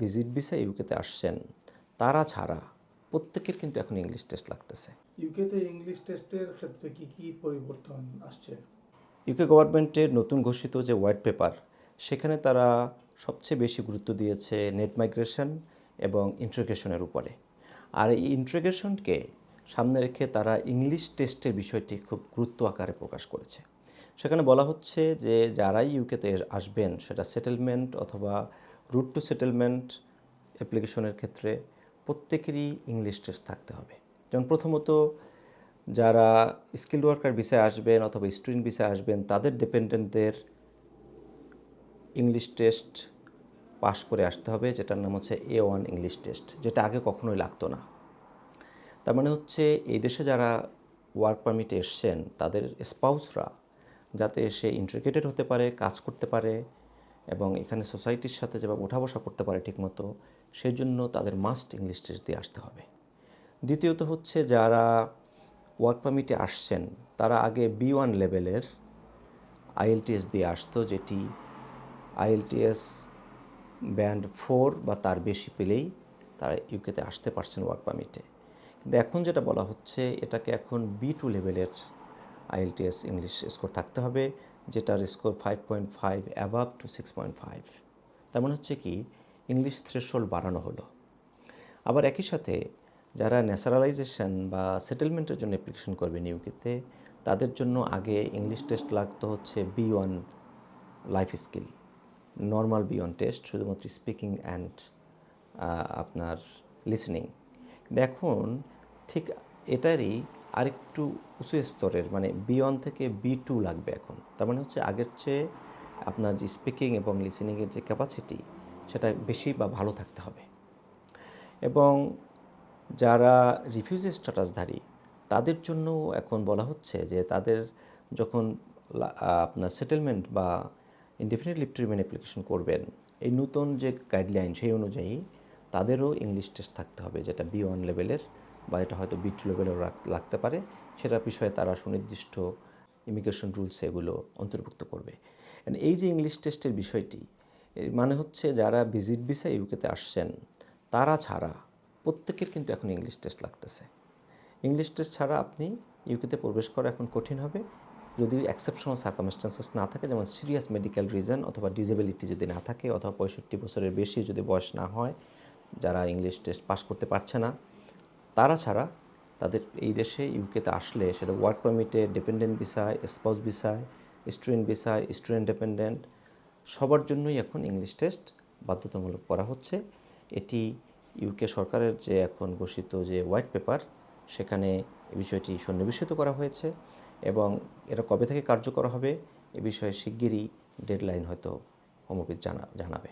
Visit visa ইউকেতে আসছেন তারা ছাড়া প্রত্যেকের কিন্তু এখন ইংলিশ টেস্ট লাগতেছে। ইউকেতে ইংলিশ টেস্টের ক্ষেত্রে কি কি পরিবর্তন আসছে? ইউকে গভর্নমেন্টের নতুন ঘোষিত যে হোয়াইট পেপার সেখানে তারা সবচেয়ে বেশি গুরুত্ব দিয়েছে নেট মাইগ্রেশন এবং ইন্ট্রিগেশনের উপরে। আর এই ইন্ট্রিগেশনকে সামনে রেখে তারা ইংলিশ টেস্টের বিষয়টি খুব গুরুত্ব আকারে প্রকাশ করেছে। সেখানে বলা হচ্ছে যে যারাই ইউকেতে আসবেন সেটা সেটেলমেন্ট অথবা রুট টু সেটেলমেন্ট অ্যাপ্লিকেশনের ক্ষেত্রে প্রত্যেকেরই ইংলিশ টেস্ট থাকতে হবে। যেমন প্রথমত, যারা স্কিল্ড ওয়ার্কার ভিসায় আসবেন অথবা স্টুডেন্ট ভিসায় আসবেন, তাদের ডিপেন্ডেন্টদের ইংলিশ টেস্ট পাশ করে আসতে হবে, যেটার নাম হচ্ছে এ ওয়ান ইংলিশ টেস্ট যেটা আগে কখনোই লাগতো না। তার মানে হচ্ছে, এই দেশে যারা ওয়ার্ক পারমিটে এসছেন, তাদের স্পাউসরা যাতে এসে ইন্টিগ্রেটেড হতে পারে, কাজ করতে পারে এবং এখানে সোসাইটির সাথে যেভাবে ওঠা বসা করতে পারে ঠিকমতো সেই জন্য তাদের মাস্ট ইংলিশ টেস্ট দিয়ে আসতে হবে। দ্বিতীয়ত হচ্ছে যারা ওয়ার্ক পারমিটে আসছেন, তারা আগে বি ওয়ান লেভেলের আইএলটিএস দিয়ে আসতো, যেটি আইএলটিএস ব্যান্ড ফোর বা তার বেশি পেলেই তারা ইউকেতে আসতে পারছেন ওয়ার্ক পারমিটে কিন্তু এখন যেটা বলা হচ্ছে, এটাকে এখন বি টু লেভেলের আইএলটিএস ইংলিশ স্কোর থাকতে হবে। যেটার score five point five above to six point five তার মানে হচ্ছে কি ইংলিশ থ্রেশোল্ড বাড়ানো হলো। আবার একই সাথে যারা ন্যাচারালাইজেশন বা সেটেলমেন্টের জন্য অ্যাপ্লিকেশন করবে ইউকেতে তাদের জন্য আগে ইংলিশ টেস্ট লাগতো হচ্ছে B one life skill normal B one test শুধুমাত্র স্পিকিং অ্যান্ড আপনার লিসনিং এখন ঠিক এটারই আরেকটু উঁচু স্তরের মানে বি ওয়ান থেকে বি টু লাগবে এখন। তার মানে হচ্ছে আগের চেয়ে আপনার যে স্পিকিং এবং লিসেনিংয়ের যে ক্যাপাসিটি সেটা বেশি বা ভালো থাকতে হবে। এবং যারা রিফিউজি স্ট্যাটাসধারী তাদের জন্য এখন বলা হচ্ছে যে তাদের যখন আপনার সেটেলমেন্ট বা indefinite leave to remain application করবেন, এই নতুন যে গাইডলাইন সেই অনুযায়ী তাদেরও ইংলিশ টেস্ট থাকতে হবে, যেটা বি ওয়ান লেভেলের বা এটা হয়তো বি টু লেভেলেও লাগতে পারে সেটা বিষয়ে তারা সুনির্দিষ্ট ইমিগ্রেশন রুলস এগুলো অন্তর্ভুক্ত করবে। এই যে ইংলিশ টেস্টের বিষয়টি মানে হচ্ছে যারা ভিজিট ভিসা ইউকেতে আসছেন, তারা ছাড়া প্রত্যেকের কিন্তু এখন ইংলিশ টেস্ট লাগতেছে। ইংলিশ টেস্ট ছাড়া আপনি ইউকেতে প্রবেশ করা এখন কঠিন হবে। যদি এক্সেপশনাল সার্কামস্টান্সেস না থাকে, যেমন সিরিয়াস মেডিকেল রিজন অথবা ডিজেবিলিটি যদি না থাকে, অথবা পঁয়ষট্টি বছরের বেশি যদি বয়স না হয়, যারা ইংলিশ টেস্ট পাস করতে পারছে না তারা ছাড়া তাদের এই দেশে ইউকেতে আসলে সেটা ওয়ার্ক পারমিটে ডিপেন্ডেন্ট ভিসায় স্পাউস ভিসায় স্টুডেন্ট ভিসায় স্টুডেন্ট ডিপেন্ডেন্ট সবার জন্যই এখন ইংলিশ টেস্ট বাধ্যতামূলক করা হচ্ছে। এটি ইউকে সরকারের যে এখন ঘোষিত যে হোয়াইট পেপার সেখানে এ বিষয়টি সন্নিবেশিত করা হয়েছে এবং এটা কবে থেকে কার্যকর হবে এ বিষয়ে শিগগিরই ডেডলাইন হয়তো হোম অফিস জানা, জানাবে।